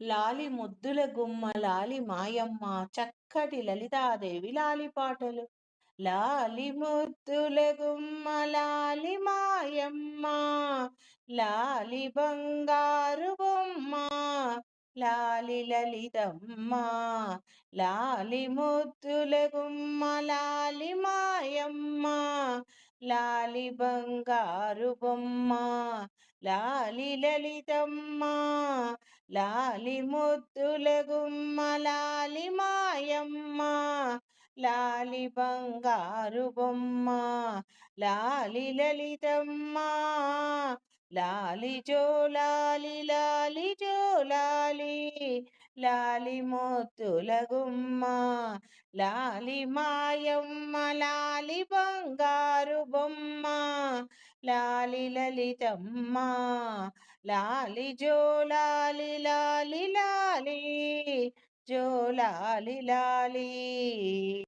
లాలి ముద్దుల గుమ్మ లాలి మాయమ్మ చక్కటి లలితాదేవి లాలి పాటలు. లాలి ముద్దుల గుమ్మ లాలి మాయమ్మ లాలి బంగారు బొమ్మ లాలి లలితమ్మ లాలి ముద్దుల గుమ్మ లాలి మాయమ్మ లాలి బంగారు బొమ్మ లాలి లలితమ్మ లాలి ముద్దుల గుమ్మ లాలి మాయమ్మ లాలి బంగారు బొమ్మ లాలి లలితమ్మ లాలి జోలాలి లాలి జోలాలి లాలి ముద్దుల గుమ్మ లాలి మాయమ్మ లాలి బంగారు బొమ్మ లాలి లలితమ్మ లాలి జో లాలి లాలి లాలి జో లాలి లాలి.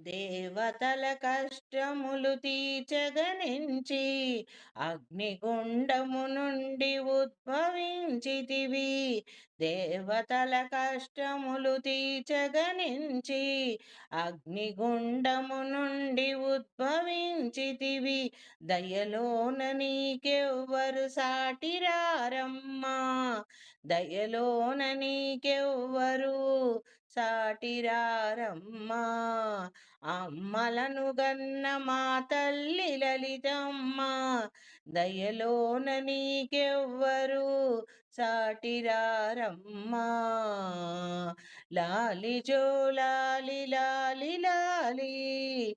దేవతల కష్టములు తీర్చగనించి అగ్నిగుండము నుండి ఉద్భవించితివి. దేవతల కష్టములు తీర్చగనించి అగ్నిగుండము నుండి ఉద్భవించితివి. దయలోన నీకెవ్వరు సాటిరారమ్మా. దయలోన నీకెవ్వరు సాటిరారమ్మా. అమ్మలను గన్న మా తల్లి లలితమ్మ. దయలోన నీకెవ్వరు సాటిరారమ్మా. లాలి జోలాలి లాలి లాలి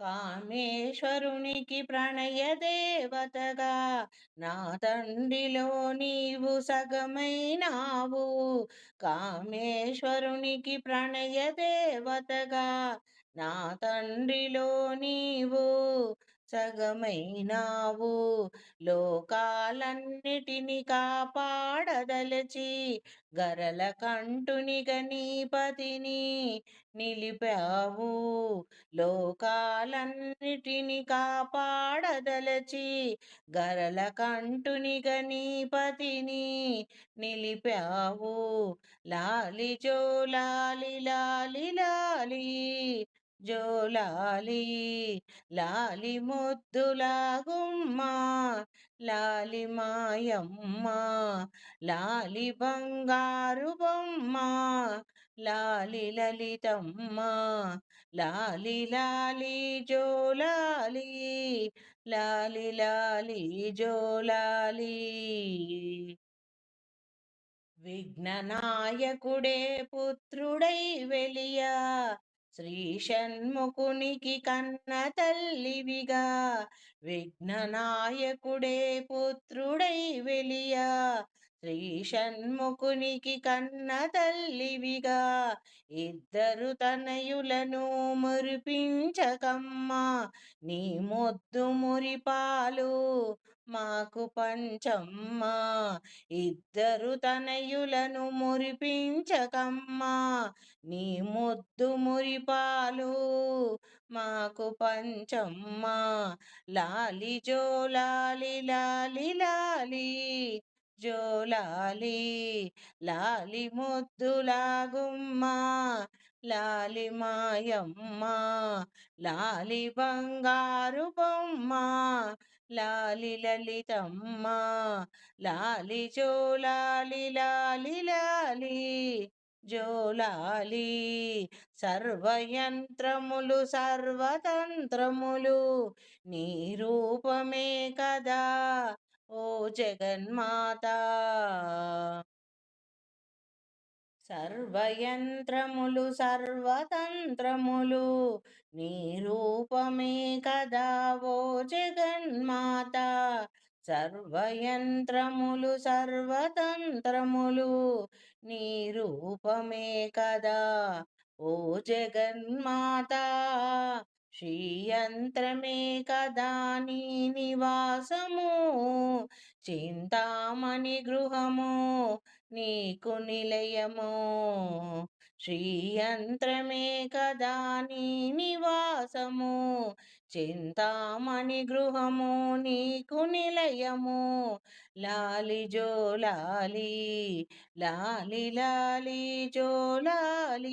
కామేశ్వరునికి ప్రణయ దేవతగా నా తండ్రిలో నీవు సగమైనావు. కామేశ్వరునికి ప్రణయ దేవతగా నా తండ్రిలో నీవు సగమైనావు. లోకాలన్నిటిని కాపాడదలచి గరల కంటునిగ నీపతిని నిలిపావు. లోకాలన్నిటిని కాపాడదలచి గరల కంటునిగ నీపతిని నిలిపావు. లాలి జో లాలి లాలి లాలి జోలాలి లాలి ముద్దులా గుమ్మ లాలి మాయమ్మ లాలి బంగారు బొమ్మ లాలి లలితమ్మ లాలి లాలి జోలాలి లాలి లాలి జోలాలి విఘ్ననాయకుడే పుత్రుడై వెలియా శ్రీ షణ్ముఖునికి కన్న తల్లివిగా విఘ్ననాయకుడే పుత్రుడై వెలియా. శ్రీ షణ్ముఖునికి కన్న తల్లివిగా ఇద్దరు తనయులను మురిపించకమ్మా నీ మొద్దు మురిపాలు మాకు పంచమ్మా. ఇద్దరు తనయులను మురిపించకమ్మా నీ ముద్దు మురిపాలు మాకు పంచమ్మా. లాలి జో లాలి లాలి లాలి జోలాలి లాలి ముద్దులాగుమ్మ లాలి మాయమ్మ లాలి బంగారు బొమ్మ లాలి లలితమ్మ లాలి జోలాలి లాలి లాలి జోలాలి సర్వయంత్రములు సర్వతంత్రములు నీ రూపమే కదా. ఓ జగన్మాత! సర్వయంత్రములు సర్వతంత్రములు నీ రూపమే కదా ఓ జగన్మాత! సర్వయంత్రములు సర్వతంత్రములు నీ రూపమే కదా ఓ జగన్మాత! శ్రీయంత్రమే కదా నీ నివాసము చింతామణి గృహము నీకు నిలయము. శ్రీయంత్రమే కదా నీ నివాసము చింతామణి గృహము నీకు నిలయము. లాలి జో లాలి లాలి లాలి జో లాలి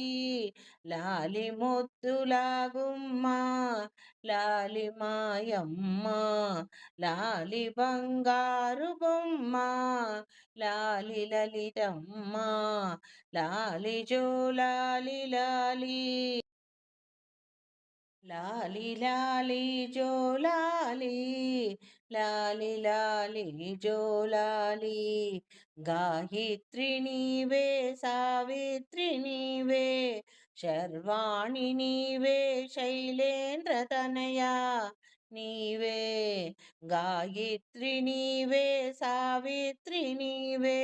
లాలి ముద్దులాగుమ్మ లాలి మాయమ్మ లాలి బంగారు బొమ్మ లాలి లలితమ్మ లాలి జో లాలి లాలి లాలి లాలి జో లాలి లాలి లాలి జో లాలి గాయత్రి నీవే సావిత్రి నీవే శర్వాణి నీవే శైలేంద్రతనయా నీవే గాయత్రి నీవే సావిత్రి నీవే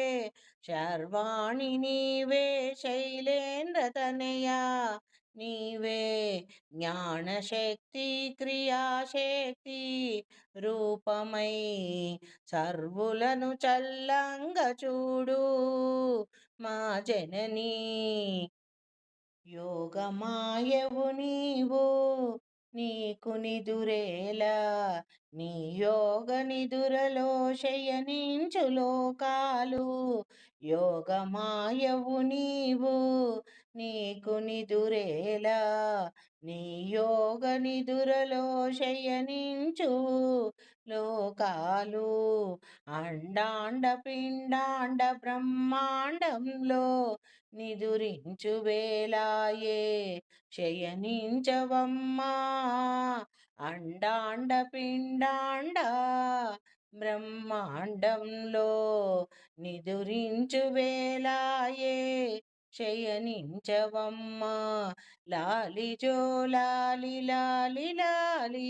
శర్వాణి నీవే శైలేంద్రతనయా నీవే జ్ఞానశక్తి క్రియాశక్తి రూపమై సర్వులను చల్లంగ చూడు మా జననీ. యోగమాయవు నీవు నీకు నిదురేలా నీ యోగ నిదురలో శయనించు లోకాలు. యోగమాయవు నీవు నీకు నిదురేలా నీ యోగ నిదురలో శయనించు లోకాలు అండాండ పిండాండ బ్రహ్మాండంలో నిదురించు వేలాయే శయనించవమ్మా అండాండ పిండాండ బ్రహ్మాండంలో నిదురించు వేలాయే శయనించవమ్మా లాలి జో లాలి లాలి లాలి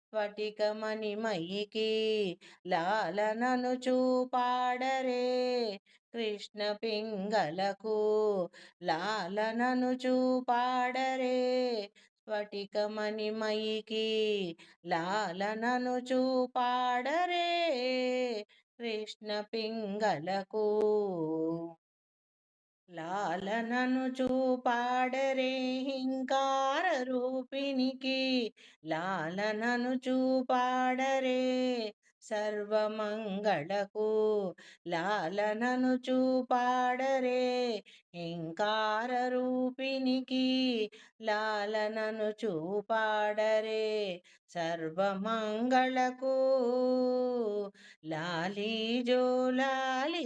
స్ఫటికమణి మయికి లాలనను చూపాడరే కృష్ణ పింగళకు లాలనను చూపాడరే స్ఫటికమణి మయికి లాలనను చూపాడరే కృష్ణ పింగళకు. లాలనను చూపాడరే హింకార రూపినికి లాలనను చూపాడరే సర్వమంగళకు. లాలనను చూపాడరే హింకార రూపినికి లాలనను చూపాడరే సర్వమంగళకు. లాలి జో లాలి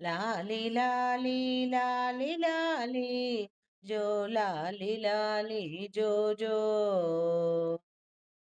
లాలి లాలి లాలి లాలి జో లాలి లాలి జో జో